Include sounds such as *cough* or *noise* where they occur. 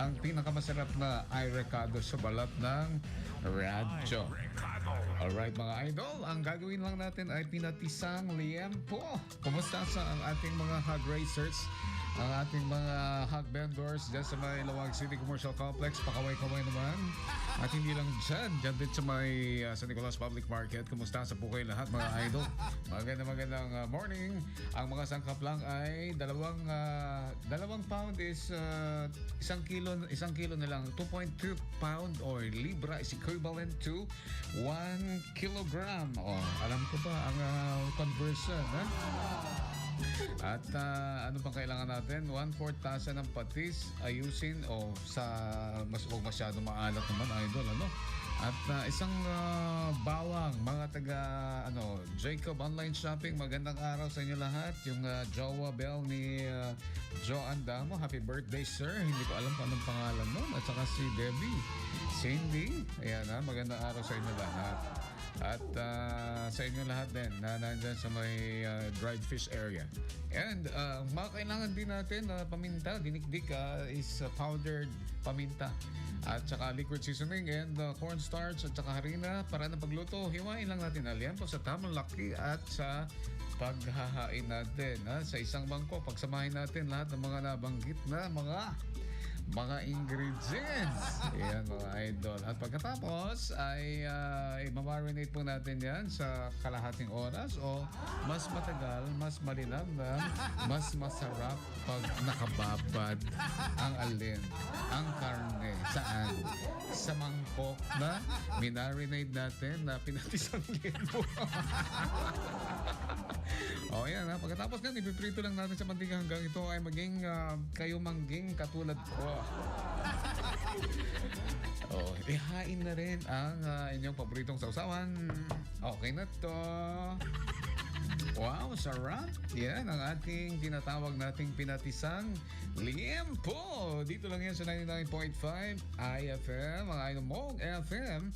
ang pinakamasarap na ay recado sa balat ng radyo. Alright mga idol, ang gagawin lang natin ay pinatisang liempo. Kumusta sa ang ating mga hog racers? Ang ating mga hog vendors dyan sa may Lawag City Commercial Complex, pakaway-kaway naman. At hindi lang dyan, dyan din sa may uh, San Nicolas Public Market. Kumusta sa po kayo lahat mga idol? Magandang magandang uh, morning. Ang mga sangkap lang ay dalawang uh, dalawang pound is uh, isang kilo isang kilo na lang 2.2 pound or libra is equivalent to 1 kilogram. Oh, alam ko ba ang uh, conversion, ha? At ah, ano pang kailangan natin? 1/4 tasa ng patis ayusin o sa mas huwag masyado maalat naman idol ano. At ah, isang ah, bawang mga taga ano Jacob Online Shopping magandang araw sa inyo lahat. Yung uh, Jowa Bell ni ah, Joe Andamo happy birthday sir. Hindi ko alam kung anong pangalan mo at saka si Debbie Cindy. Ayan ha, magandang araw sa inyo lahat. At ah, sa inyo lahat din na nandyan sa may ah, dried fish area. And uh, mga kailangan din natin na paminta, dinikdik ah, is ah, powdered paminta. At saka liquid seasoning and uh, cornstarch at saka harina para na pagluto. Hiwain lang natin alyan po sa tamang laki at sa paghahain natin. Ha? Sa isang bangko, pagsamahin natin lahat ng mga nabanggit na mga mga ingredients. Ayan mga idol. At pagkatapos ay uh, i-marinate po natin yan sa kalahating oras o mas matagal, mas malinam na, mas masarap pag nakababad ang alin, ang karne. Saan? Sa mangkok na minarinate natin na pinatisan *laughs* mo. O yan ha, pagkatapos yan, ipiprito lang natin sa mantika hanggang ito ay maging ah, kayo mangging katulad ko. *laughs* Oh, ihain na rin ang ah, inyong paboritong sausawan. Okay na to. Wow, sarap! Yan ang ating tinatawag nating pinatisang liempo. Dito lang yan sa 99.5 IFM, mga Inomog FM.